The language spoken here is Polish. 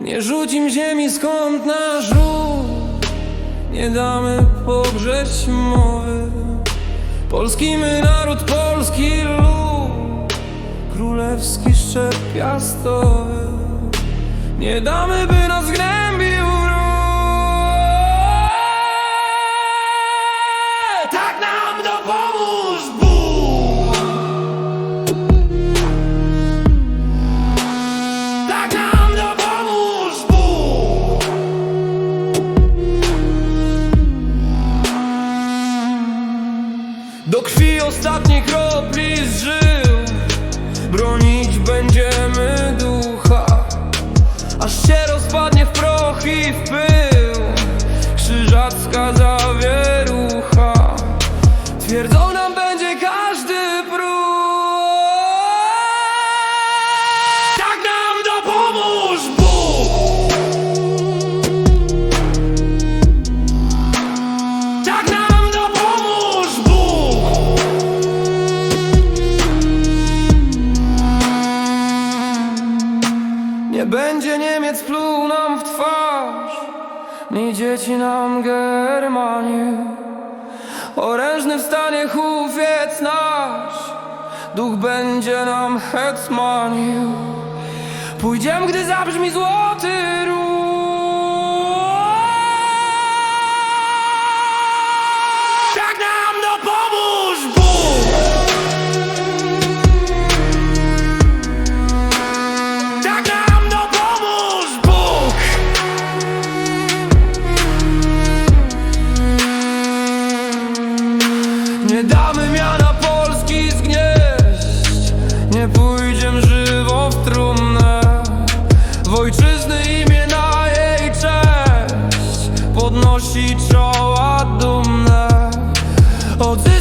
Nie rzucim ziemi skąd ród Nie damy pogrzeć mowy. Polski my naród, polski lud. Królewski szczep piastowy. Nie damy, by nas gnębił Do krwi ostatniej kropli żył. Bronić będziemy ducha. Aż się rozpadnie w proch i w pył. Krzyżacka zawierucha będzie Niemiec pluł nam w twarz Ni dzieci nam Germanii Orężny wstanie hufiec nasz Duch będzie nam hetmanił. Pójdziemy, gdy zabrzmi złoty róg Nie damy miana Polski zgnieść. Nie pójdziem żywo w trumnę. W ojczyzny imię na jej cześć Podnosi czoła dumne. Odzysk